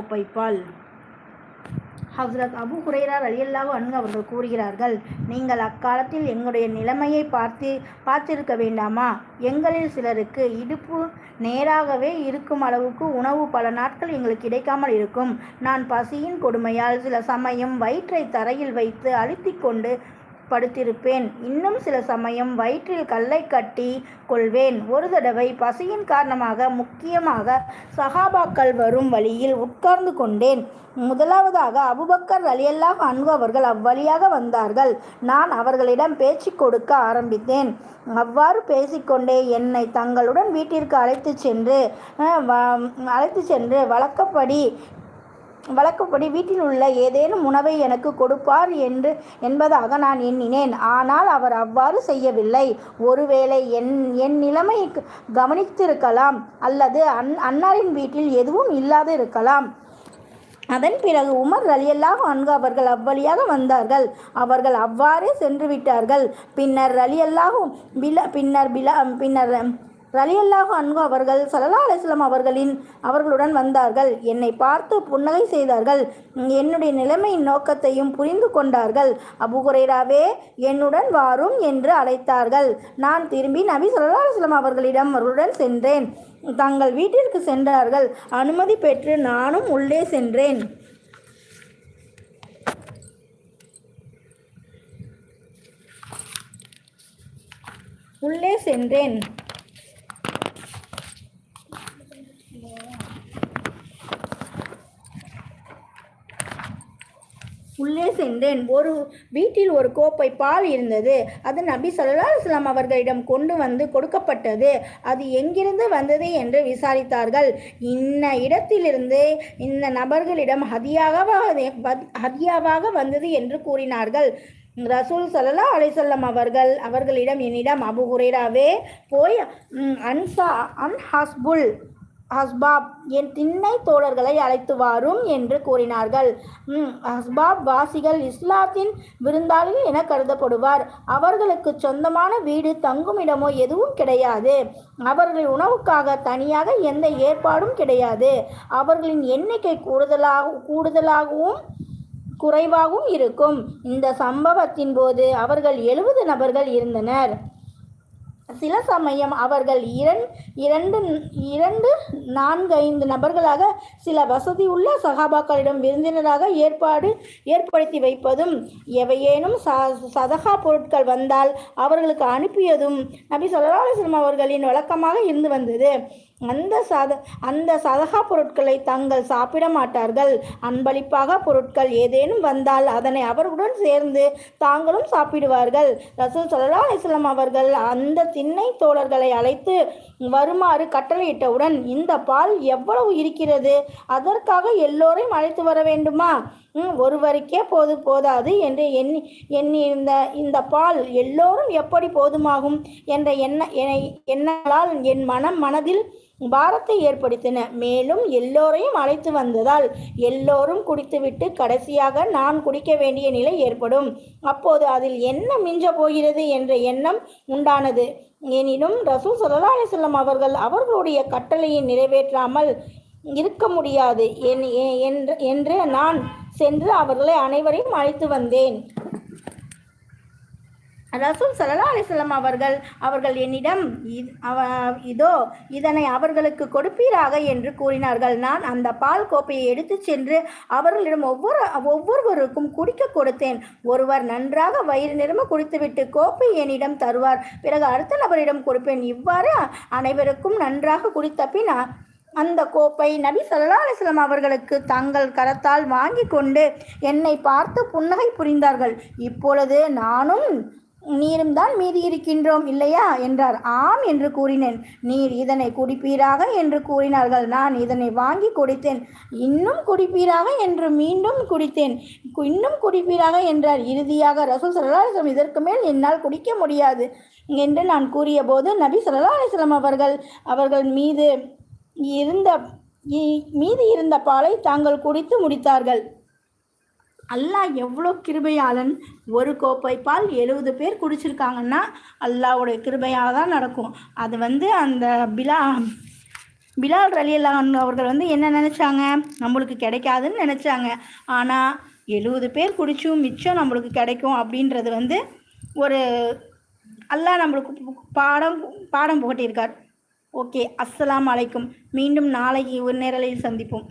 ஒப்பைப்பாள். ஹஸ்ரத் அபு ஹுரைரா ரலியல்லாஹு அன்ஹு அவர்கள் கூறுகிறார்கள் நீங்கள் அக்காலத்தில் எங்களுடைய நிலைமையை பார்த்து பார்த்திருக்க வேண்டாமா? எங்களில் சிலருக்கு இடுப்பு நேராகவே இருக்கும் அளவுக்கு உணவு பல நாட்கள் எங்களுக்கு கிடைக்காமல் இருக்கும். நான் பசியின் கொடுமையால் சில சமயம் வயிற்றை தரையில் வைத்து அழுத்திக் கொண்டு படுத்திருப்பேன். இன்னும் சில சமயம் வயிற்றில் கல்லை கட்டி கொள்வேன். ஒரு தடவை பசியின் காரணமாக முக்கியமாக சஹாபாக்கள் வரும் வழியில் உட்கார்ந்து கொண்டேன். முதலாவதாக அபுபக்கர் ரலியல்லாஹு அன்பு அவர்கள் அவ்வழியாக வந்தார்கள். நான் அவர்களிடம் பேச்சு கொடுக்க ஆரம்பித்தேன். அவ்வாறு பேசிக்கொண்டே என்னை தங்களுடன் வீட்டிற்கு அழைத்து சென்று வ- அழைத்து சென்று வழக்கப்படி வழக்கப்படி வீட்டில் உள்ள ஏதேனும் உணவை எனக்கு கொடுப்பார் என்று என்பதாக நான் எண்ணினேன். ஆனால் அவர் அவ்வாறு செய்யவில்லை. ஒருவேளை என் என் நிலைமை கவனித்திருக்கலாம் அல்லது அன் அன்னாரின் வீட்டில் எதுவும் இல்லாது இருக்கலாம். அதன் பிறகு உமர் ரலியல்லாஹ் அன்கு அவர்கள் அவ்வழியாக வந்தார்கள். அவர்கள் அவ்வாறே சென்று விட்டார்கள். பின்னர் ரலியல்லாஹு பில பின்னர் பில பின்னர் ரலியல்லாஹு அன்ஹு அவர்கள் சல்லல்லாஹு அலிஸ்லாம் அவர்களின் அவர்களுடன் வந்தார்கள். என்னை பார்த்து புன்னகை செய்தார்கள். என்னுடைய நிலைமையின் நோக்கத்தையும் புரிந்து கொண்டார்கள். அபுகுரேராவே என்னுடன் வாரும் என்று அழைத்தார்கள். நான் திரும்பி நபி ஸல்லல்லாஹு அலைஹி அவர்களிடம் அவர்களுடன் சென்றேன். தங்கள் வீட்டிற்கு சென்றார்கள். அனுமதி பெற்று நானும் உள்ளே சென்றேன். உள்ளே சென்றேன். உள்ளே சென்றேன். ஒரு வீட்டில் ஒரு கோப்பை பால் இருந்தது. அது நபி சொல்லா அலைஹி அவர்களிடம் கொண்டு வந்து கொடுக்கப்பட்டது. அது எங்கிருந்து வந்தது என்று விசாரித்தார்கள். இன்ன இடத்திலிருந்து இந்த நபர்களிடம் ஹதியாக ஹதியாவாக வந்தது என்று கூறினார்கள். ரசூல் சல்லா அலிசல்லம் அவர்கள் அவர்களிடம் என்னிடம் அபு ஹுரைராவே போய் அன்சா அன் ஹஸ்புல் ஹஸ்பாப் என் திண்ணை தோழர்களை அழைத்து வாரும் என்று கூறினார்கள். ஹஸ்பாப் வாசிகள் இஸ்லாத்தின் விருந்தாளிகள் என கருதப்படுவார். அவர்களுக்கு சொந்தமான வீடு தங்குமிடமோ எதுவும் கிடையாது. அவர்களின் உணவுக்காக தனியாக எந்த ஏற்பாடும் கிடையாது. அவர்களின் எண்ணிக்கை கூடுதலாக கூடுதலாகவும் குறைவாகவும் இருக்கும். இந்த சம்பவத்தின் போது அவர்கள் எழுபது நபர்கள் இருந்தனர். சில சமயம் அவர்கள் இரண் இரண்டு இரண்டு நான்கு ஐந்து நபர்களாக சில வசதி உள்ள சகாபாக்களிடம் விருந்தினராக ஏற்பாடு ஏற்படுத்தி வைப்பதும் எவையேனும் ச சதகா பொருட்கள் வந்தால் அவர்களுக்கு அனுப்பியதும் நபி ஸல்லல்லாஹு அலைஹி அவர்களின் வழக்கமாக இருந்து வந்தது. அந்த சத அந்த சதகா பொருட்களை தங்கள் சாப்பிட மாட்டார்கள். அன்பளிப்பாக பொருட்கள் ஏதேனும் வந்தால் அதனை அவர்களுடன் சேர்ந்து தாங்களும் சாப்பிடுவார்கள். ரசூல் சல்லா அலைஹி அவர்கள் அந்த திண்ணை தோழர்களை அழைத்து வருமாறு கட்டளையிட்டவுடன் இந்த பால் எவ்வளவு இருக்கிறது? அதற்காக எல்லோரையும் அழைத்து வர வேண்டுமா? ஒருவருக்கே போது போதாது என்று எண்ணி எண்ணியிருந்த இந்த பால் எல்லோரும் எப்படி போதுமாகும் என்ற எண்ண எண்ண- எண்ணங்களால் என் மனம் மனதில் பாரத்தை ஏற்படுத்தின. மேலும் எல்லோரையும் அழைத்து வந்ததால் எல்லோரும் குடித்துவிட்டு கடைசியாக நான் குடிக்க வேண்டிய நிலை ஏற்படும். அப்போது அதில் என்ன மிஞ்ச போகிறது என்ற எண்ணம் உண்டானது. எனினும் ரசூல் ஸல்லல்லாஹு அலைஹி அவர்கள் அவர்களுடைய கட்டளையை நிறைவேற்றாமல் இருக்க முடியாது. என்- எ- என்று என்று நான் சென்று அவர்களை அனைவரையும் அழைத்து வந்தேன். ரசூல் சல்லா அலைஹி அவர்கள் அவர்கள் என்னிடம் அவ- இதோ இதனை அவர்களுக்கு கொடுப்பீராக என்று கூறினார்கள். நான் அந்த பால் கோப்பையை எடுத்துச் சென்று அவர்களிடம் ஒவ்வொரு ஒவ்வொருவருக்கும் குடிக்க கொடுத்தேன். ஒருவர் நன்றாக வயிறு நிரம்ப குடித்துவிட்டு கோப்பை என்னிடம் தருவார். பிறகு அடுத்த நபரிடம் கொடுப்பேன். இவ்வாறு அனைவருக்கும் நன்றாக குடித்த பின் அந்த கோப்பை நபி ஸல்லல்லாஹு அலைஹி அவர்களுக்கு தங்கள் கரத்தால் வாங்கி கொண்டு என்னை பார்த்து புன்னகை புரிந்தார்கள். இப்பொழுது நானும் நீரும் தான் மீதி இருக்கின்றோம் இல்லையா? என்றார். ஆம் என்று கூறினேன். நீர் இதனை குடிப்பீராக என்று கூறினார்கள். நான் இதனை வாங்கி குடித்தேன். இன்னும் குடிப்பீராக என்று மீண்டும் குடித்தேன். இன்னும் குடிப்பீராக என்றார். இறுதியாக ரசூல் ஸல்லல்லாஹு அலைஹி இதற்கு மேல் என்னால் குடிக்க முடியாது. என்று நான் கூறியபோது நபி ஸல்லல்லாஹு அலிஸ்லாம் அவர்கள் அவர்கள் மீது இருந்த இ- மீதி இருந்த பாலை தாங்கள் குடித்து முடித்தார்கள். அல்லாஹ் எவ்வளோ கிருபையாளன். ஒரு கோப்பை பால் எழுபது பேர் குடிச்சிருக்காங்கன்னா அல்லாஹ்வுடைய கிருபையால் தான் நடக்கும். அது வந்து அந்த பிலா பிலால் ரலியல்லான் அவர்கள் வந்து என்ன நினச்சாங்க? நம்மளுக்கு கிடைக்காதுன்னு நினச்சாங்க. ஆனால் எழுபது பேர் குடிச்சும் மிச்சம் நம்மளுக்கு கிடைக்கும் அப்படின்றது வந்து ஒரு அல்லாஹ் நம்மளுக்கு பாடம் பாடம் புகட்டியிருக்கார். ஓகே அஸ்ஸலாமு அலைக்கும். மீண்டும் நாளைக்கு ஒரு நேரலையில் சந்திப்போம்.